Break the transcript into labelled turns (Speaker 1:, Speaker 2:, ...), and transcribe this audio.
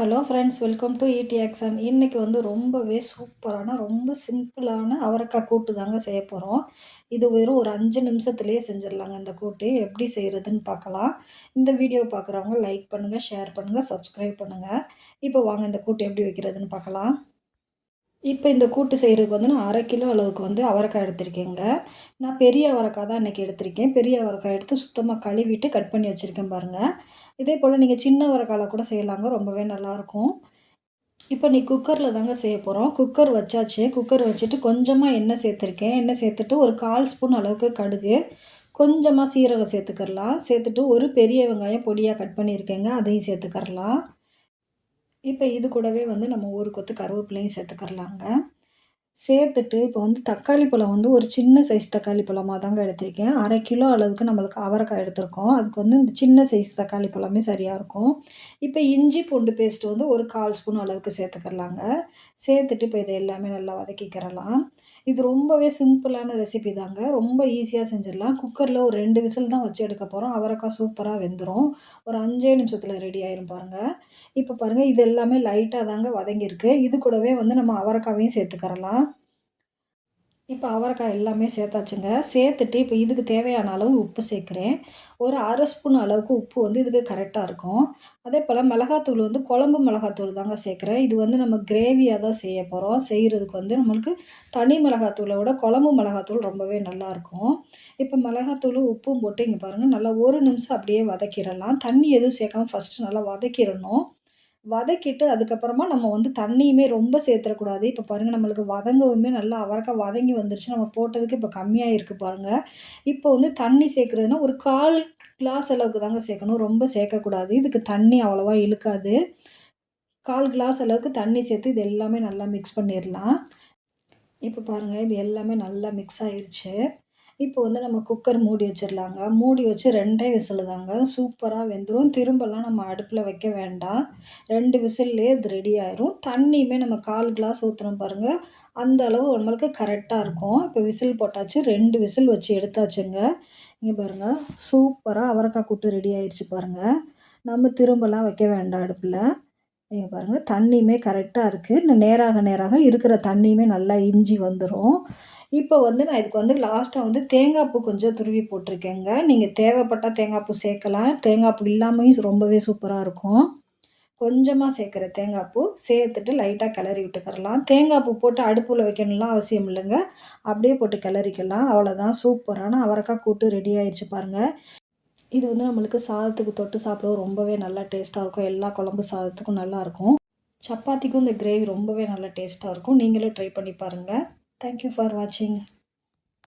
Speaker 1: Hello friends welcome to ED action இன்றைக்கி வந்து ரொம்பவே சூப்பரான ரொம்ப சிம்பிளான அவரைக்காய் கூட்டு தாங்க செய்ய போகிறோம் இது வெறும் ஒரு அஞ்சு நிமிஷத்துலேயே செஞ்சிடலாங்க இந்த கூட்டு. எப்படி செய்கிறதுன்னு பார்க்கலாம். இந்த வீடியோ பார்க்குறவங்க லைக் பண்ணுங்கள் ஷேர் பண்ணுங்கள் சப்ஸ்கிரைப் பண்ணுங்கள் இப்போ வாங்க இந்த கூட்டு எப்படி வைக்கிறதுன்னு பார்க்கலாம். இப்போ இந்த கூட்டு செய்கிறதுக்கு வந்து நான் அரை கிலோ அளவுக்கு வந்து அவரைக்காய் எடுத்திருக்கேங்க. நான் பெரிய அவரைக்காய் தான் இன்றைக்கி எடுத்திருக்கேன். பெரிய அவரைக்காய் எடுத்து சுத்தமாக கழுவிட்டு கட் பண்ணி வச்சுருக்கேன் பாருங்கள் இதே போல் நீங்கள் சின்ன அவரைக்காயில் கூட செய்யலாங்க. ரொம்பவே நல்லாயிருக்கும் இப்போ நீ குக்கரில் தாங்க செய்ய போகிறோம் குக்கர் வச்சாச்சு. குக்கர் வச்சுட்டு கொஞ்சமாக எண்ணெய் சேர்த்துருக்கேன். எண்ணெய் சேர்த்துட்டு ஒரு கால் ஸ்பூன் அளவுக்கு கடுகு. கொஞ்சமாக சீரகம் சேர்த்துக்கரலாம் சேர்த்துட்டு ஒரு பெரிய வெங்காயம் பொடியாக கட் பண்ணியிருக்கேங்க. அதையும் சேர்த்துக்கரலாம் இப்போ இது கூடவே வந்து நம்ம ஒரு கொத்து கருவேப்பிலையும் சேர்த்துக்கறலாங்க. சேர்த்துட்டு இப்போ வந்து தக்காளி பழம் வந்து ஒரு சின்ன சைஸ் தக்காளி பழமாக தாங்க எடுத்திருக்கேன். அரை கிலோ அளவுக்கு நம்மளுக்கு அவரைக்காய் எடுத்திருக்கோம். அதுக்கு வந்து இந்த சின்ன சைஸ் தக்காளி பழமே சரியாக இருக்கும். இப்போ இஞ்சி பூண்டு பேஸ்ட் வந்து ஒரு கால் ஸ்பூன் அளவுக்கு சேர்த்துக்கிறலாங்க சேர்த்துட்டு இப்போ இதை எல்லாமே நல்லா வதக்கிக்கிறலாம். இது ரொம்பவே சிம்பிளான ரெசிபி தாங்க. ரொம்ப ஈஸியாக செஞ்சிடலாம். குக்கரில் ஒரு ரெண்டு விசில் தான் வச்சு எடுக்க போகிறோம் அவரைக்காய் சூப்பராக வெந்துடும் ஒரு அஞ்சே நிமிஷத்தில் ரெடி ஆயிரும் பாருங்கள் இப்போ பாருங்கள் இது எல்லாமே லைட்டாக தாங்க வதங்கியிருக்கு. இது கூடவே வந்து நம்ம அவரைக்காவையும் சேர்த்துக்கிறலாம். இப்போ அவரைக்காய் எல்லாமே சேர்த்தாச்சுங்க. சேர்த்துட்டு இப்போ இதுக்கு தேவையான அளவு உப்பு சேர்க்குறேன். ஒரு அரை ஸ்பூன் அளவுக்கு உப்பு வந்து இதுக்கு கரெக்டாக இருக்கும். அதே போல் மிளகாத்தூள் வந்து குழம்பு மிளகாத்தூள் தாங்க சேர்க்குறேன். இது வந்து நம்ம கிரேவியாக தான் செய்ய போகிறோம் செய்கிறதுக்கு வந்து நம்மளுக்கு தனி மிளகாத்தூளை விட குழம்பு மிளகாத்தூள் ரொம்பவே நல்லாயிருக்கும் இப்போ மிளகாத்தூள் உப்பும் போட்டு இங்கே பாருங்கள் நல்லா ஒரு நிமிஷம் அப்படியே வதக்கிடலாம். தண்ணி எதுவும் சேர்க்காம ஃபஸ்ட்டு நல்லா வதக்கிடணும். வதக்கிட்டு அதுக்கப்புறமா நம்ம வந்து தண்ணியுமே ரொம்ப சேர்த்துடக்கூடாது இப்போ பாருங்கள் நம்மளுக்கு வதங்கவுமே நல்லா அவரக்காய் வதங்கி வந்துருச்சு. நம்ம போட்டதுக்கு இப்போ கம்மியாக இருக்குது பாருங்கள் இப்போ வந்து தண்ணி சேர்க்குறதுனா ஒரு கால் கிளாஸ் அளவுக்கு தாங்க சேர்க்கணும். ரொம்ப சேர்க்கக்கூடாது. இதுக்கு தண்ணி அவ்வளோவா இழுக்காது. கால் கிளாஸ் அளவுக்கு தண்ணி சேர்த்து இது எல்லாமே நல்லா மிக்ஸ் பண்ணிடலாம். இப்போ பாருங்கள் இது எல்லாமே நல்லா மிக்ஸ் ஆயிடுச்சு இப்போ வந்து நம்ம குக்கர் மூடி வச்சிடலாங்க. மூடி வச்சு ரெண்டே விசில் தாங்க சூப்பராக வெந்துடும் திரும்பலாம் நம்ம அடுப்பில் வைக்க வேண்டாம். ரெண்டு விசில்லே இது ரெடி ஆயிரும். தண்ணியுமே நம்ம கால் கிளாஸ் ஊற்றுறோம் பாருங்கள் அந்த அளவு நம்மளுக்கு கரெக்டாக இருக்கும். இப்போ விசில் போட்டாச்சு. ரெண்டு விசில் வச்சு எடுத்தாச்சுங்க. இங்கே பாருங்கள் சூப்பராக அவரைக்காய் கூட்டு ரெடி ஆயிடுச்சு பாருங்கள் நம்ம திரும்பலாம் வைக்க வேண்டாம் அடுப்பில். இங்கே பாருங்கள் தண்ணியுமே கரெக்டாக இருக்குது இன்னும் நேராக நேராக இருக்கிற தண்ணியுமே நல்லா இஞ்சி வந்துடும் இப்போ வந்து நான் இதுக்கு வந்து லாஸ்ட்டாக வந்து தேங்காய் பூ கொஞ்சம் துருவி போட்டிருக்கேங்க. நீங்கள் தேவைப்பட்டால் தேங்காய் பூ சேர்க்கலாம். தேங்காய் பூ இல்லாமையும் ரொம்பவே சூப்பராக இருக்கும். கொஞ்சமாக சேர்க்குற தேங்காய் பூ சேர்த்துட்டு லைட்டாக கிளறி விட்டுக்கரலாம் தேங்காய் பூ போட்டு அடுப்பில் வைக்கணும்லாம் அவசியம் இல்லைங்க. அப்படியே போட்டு கிளறிக்கலாம். அவ்வளோதான் சூப்பரான அவரக்காய் கூட்டு ரெடி ஆயிடுச்சு பாருங்கள் இது வந்து நம்மளுக்கு சாதத்துக்கு தொட்டு சாப்பிட ரொம்பவே நல்லா டேஸ்ட்டாக இருக்கும். எல்லா குழம்பு சாதத்துக்கும் நல்லாயிருக்கும் சப்பாத்திக்கும் இந்த கிரேவி ரொம்பவே நல்லா டேஸ்ட்டாக இருக்கும். நீங்களும் ட்ரை பண்ணி பாருங்கள் தேங்க்யூ ஃபார் வாட்சிங்